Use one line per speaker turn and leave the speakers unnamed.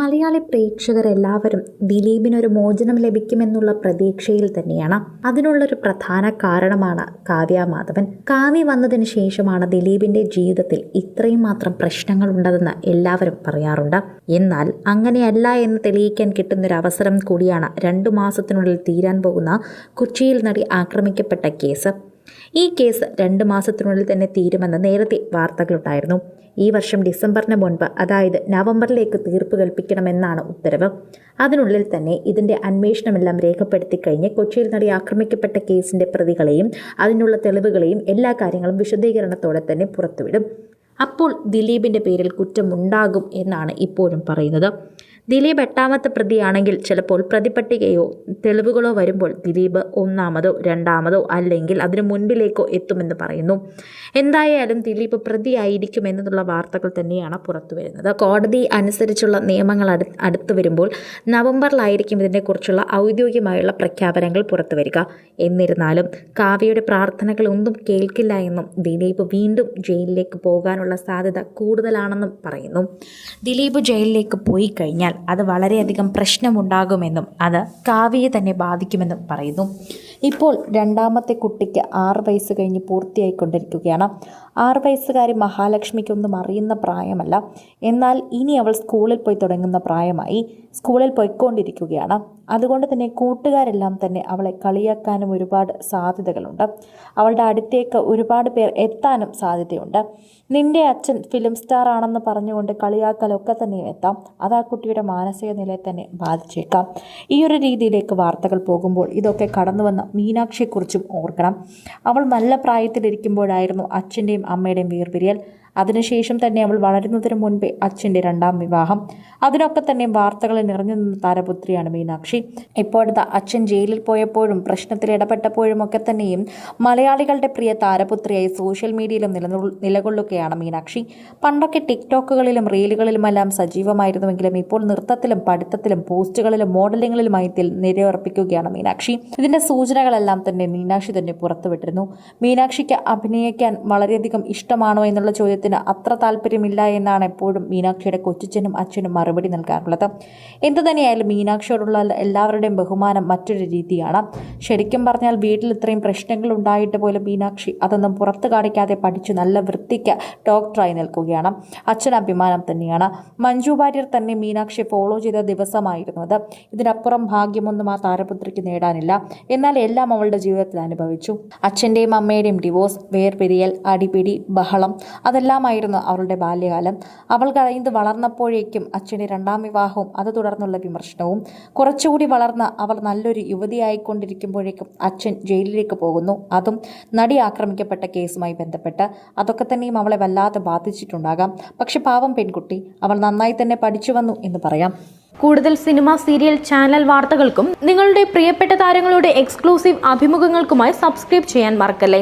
മലയാളി പ്രേക്ഷകർ പ്രേക്ഷകരെല്ലാവരും ദിലീപിനൊരു മോചനം ലഭിക്കുമെന്നുള്ള പ്രതീക്ഷയിൽ തന്നെയാണ്. അതിനുള്ളൊരു പ്രധാന കാരണമാണ് കാവ്യ മാധവൻ. കാവ്യ വന്നതിന് ശേഷമാണ് ദിലീപിന്റെ ജീവിതത്തിൽ ഇത്രയും മാത്രം പ്രശ്നങ്ങൾ ഉണ്ടെന്ന് എല്ലാവരും പറയാറുണ്ട്. എന്നാൽ അങ്ങനെയല്ല എന്ന് തെളിയിക്കാൻ കിട്ടുന്നൊരു അവസരം കൂടിയാണ് രണ്ടു മാസത്തിനുള്ളിൽ തീരാൻ പോകുന്ന കൊച്ചിയിൽ നടി ആക്രമിക്കപ്പെട്ട കേസ്. ഈ കേസ് രണ്ട് മാസത്തിനുള്ളിൽ തന്നെ തീരുമെന്ന് നേരത്തെ വാർത്തകളുണ്ടായിരുന്നു. ഈ വർഷം ഡിസംബറിന് മുൻപ് അതായത് നവംബറിലേക്ക് തീർപ്പ് കൽപ്പിക്കണമെന്നാണ് ഉത്തരവ്. അതിനുള്ളിൽ തന്നെ ഇതിന്റെ അന്വേഷണമെല്ലാം രേഖപ്പെടുത്തി കഴിഞ്ഞ് കൊച്ചിയിൽ നടി ആക്രമിക്കപ്പെട്ട കേസിന്റെ പ്രതികളെയും അതിനുള്ള തെളിവുകളെയും എല്ലാ കാര്യങ്ങളും വിശദീകരണത്തോടെ തന്നെ പുറത്തുവിടും. അപ്പോൾ ദിലീപിന്റെ പേരിൽ കുറ്റമുണ്ടാകും എന്നാണ് ഇപ്പോഴും പറയുന്നത്. ദിലീപ് എട്ടാമത്തെ പ്രതിയാണെങ്കിൽ ചിലപ്പോൾ പ്രതിപട്ടികയോ തെളിവുകളോ വരുമ്പോൾ ദിലീപ് ഒന്നാമതോ രണ്ടാമതോ അല്ലെങ്കിൽ അതിനു മുൻപിലേക്കോ എത്തുമെന്ന് പറയുന്നു. എന്തായാലും ദിലീപ് പ്രതിയായിരിക്കും എന്നുള്ള വാർത്തകൾ തന്നെയാണ് പുറത്തു വരുന്നത്. കോടതി അനുസരിച്ചുള്ള നിയമങ്ങൾ അടു അടുത്തു വരുമ്പോൾ നവംബറിലായിരിക്കും ഇതിനെക്കുറിച്ചുള്ള ഔദ്യോഗികമായുള്ള പ്രഖ്യാപനങ്ങൾ പുറത്തു വരിക. എന്നിരുന്നാലും കാവ്യയുടെ പ്രാർത്ഥനകളൊന്നും കേൾക്കില്ല എന്നും ദിലീപ് വീണ്ടും ജയിലിലേക്ക് പോകാനുള്ള സാധ്യത കൂടുതലാണെന്നും പറയുന്നു. ദിലീപ് ജയിലിലേക്ക് പോയി കഴിഞ്ഞാൽ അത് വളരെയധികം പ്രശ്നമുണ്ടാകുമെന്നും അത് കാവ്യയെ തന്നെ ബാധിക്കുമെന്നും പറയുന്നു. ഇപ്പോൾ രണ്ടാമത്തെ കുട്ടിക്ക് ആറ് വയസ്സ് കഴിഞ്ഞ് പൂർത്തിയായിക്കൊണ്ടിരിക്കുകയാണ് ആറ് വയസ്സുകാരി മഹാലക്ഷ്മിക്കൊന്നും അറിയുന്ന പ്രായമല്ല. എന്നാൽ ഇനി അവൾ സ്കൂളിൽ പോയി തുടങ്ങുന്ന പ്രായമായി സ്കൂളിൽ പോയിക്കൊണ്ടിരിക്കുകയാണ്. അതുകൊണ്ട് തന്നെ കൂട്ടുകാരെല്ലാം തന്നെ അവളെ കളിയാക്കാനും ഒരുപാട് സാധ്യതകളുണ്ട്. അവളുടെ അടുത്തേക്ക് ഒരുപാട് പേർ എത്താനും സാധ്യതയുണ്ട്. നിന്റെ അച്ഛൻ ഫിലിം സ്റ്റാർ ആണെന്ന് പറഞ്ഞുകൊണ്ട് കളിയാക്കലൊക്കെ തന്നെ എത്താം. അത് ആ കുട്ടിയുടെ മാനസിക നിലയെ തന്നെ ബാധിച്ചേക്കാം. ഈ ഒരു രീതിയിലേക്ക് വാർത്തകൾ പോകുമ്പോൾ ഇതൊക്കെ കടന്നു വന്ന മീനാക്ഷിയെക്കുറിച്ചും ഓർക്കണം. അവൾ നല്ല പ്രായത്തിലിരിക്കുമ്പോഴായിരുന്നു അച്ഛന്റെയും അമ്മയുടെയും വേർപിരിയൽ. അതിനുശേഷം തന്നെ അവൾ വളരുന്നതിന് മുൻപേ അച്ഛന്റെ രണ്ടാം വിവാഹം. അതിനൊക്കെ തന്നെ വാർത്തകളിൽ നിറഞ്ഞു നിന്ന താരപുത്രിയാണ് മീനാക്ഷി. ഇപ്പോഴത്തെ അച്ഛൻ ജയിലിൽ പോയപ്പോഴും പ്രശ്നത്തിൽ ഇടപെട്ടപ്പോഴും ഒക്കെ തന്നെയും മലയാളികളുടെ പ്രിയ താരപുത്രിയായി സോഷ്യൽ മീഡിയയിലും നിലകൊള്ളുകയാണ് മീനാക്ഷി. പണ്ടൊക്കെ ടിക്ടോക്കുകളിലും റീലുകളിലുമെല്ലാം സജീവമായിരുന്നുവെങ്കിലും ഇപ്പോൾ നൃത്തത്തിലും പഠിത്തത്തിലും പോസ്റ്റുകളിലും ഇതിൽ നിരയുറപ്പിക്കുകയാണ് മീനാക്ഷി. ഇതിന്റെ സൂചനകളെല്ലാം തന്നെ മീനാക്ഷി തന്നെ പുറത്തുവിട്ടിരുന്നു. മീനാക്ഷിക്ക് അഭിനയിക്കാൻ വളരെയധികം ഇഷ്ടമാണോ എന്നുള്ള ചോദ്യത്തിന് അത്ര താല്പര്യമില്ല എന്നാണ് എപ്പോഴും മീനാക്ഷിയുടെ കൊച്ചിച്ചനും അച്ഛനും മറുപടി നൽകാറുള്ളത്. എന്തു തന്നെയായാലും മീനാക്ഷിയോടുള്ള എല്ലാവരുടെയും ബഹുമാനം മറ്റൊരു രീതിയാണ്. ശരിക്കും പറഞ്ഞാൽ വീട്ടിൽ ഇത്രയും പ്രശ്നങ്ങൾ ഉണ്ടായിട്ട് പോലും മീനാക്ഷി അതൊന്നും പുറത്തു കാണിക്കാതെ പഠിച്ച് നല്ല വൃത്തിക്ക് ഡോക്ടറായി നിൽക്കുകയാണ്. അച്ഛൻ അഭിമാനം തന്നെയാണ്. മഞ്ജു വാര്യർ തന്നെ മീനാക്ഷി ഫോളോ ചെയ്ത ദിവസമായിരുന്നു അത് ഇതിനപ്പുറം ഭാഗ്യമൊന്നും ആ താരപുത്രിക്ക് നേടാനില്ല. എന്നാൽ എല്ലാം അവളുടെ ജീവിതത്തിൽ അനുഭവിച്ചു. അച്ഛന്റെയും അമ്മയുടെയും ഡിവോഴ്സ് വേർപിരിയൽ അടിപിടി ബഹളം അതെല്ലാമായിരുന്നു അവളുടെ ബാല്യകാലം. അവൾ കഴിഞ്ഞ് വളർന്നപ്പോഴേക്കും അച്ഛന്റെ രണ്ടാം വിവാഹവും അത് തുടർന്നുള്ള വിമർശനവും. കുറച്ചുകൂടി വളർന്ന അവൾ നല്ലൊരു യുവതിയായിക്കൊണ്ടിരിക്കുമ്പോഴേക്കും അച്ഛൻ ജയിലിലേക്ക് പോകുന്നു. അതും നടി ആക്രമിക്കപ്പെട്ട കേസുമായി ബന്ധപ്പെട്ട്. അതൊക്കെ തന്നെയും അവളെ വല്ലാതെ ബാധിച്ചിട്ടുണ്ടാകാം. പക്ഷെ പാവം പെൺകുട്ടി അവൾ നന്നായി തന്നെ പഠിച്ചു വന്നു എന്ന് പറയാം.
കൂടുതൽ സിനിമ സീരിയൽ ചാനൽ വാർത്തകൾക്കും നിങ്ങളുടെ പ്രിയപ്പെട്ട താരങ്ങളുടെ എക്സ്ക്ലൂസീവ് അഭിമുഖങ്ങൾക്കുമായി സബ്സ്ക്രൈബ് ചെയ്യാൻ മറക്കല്ലേ?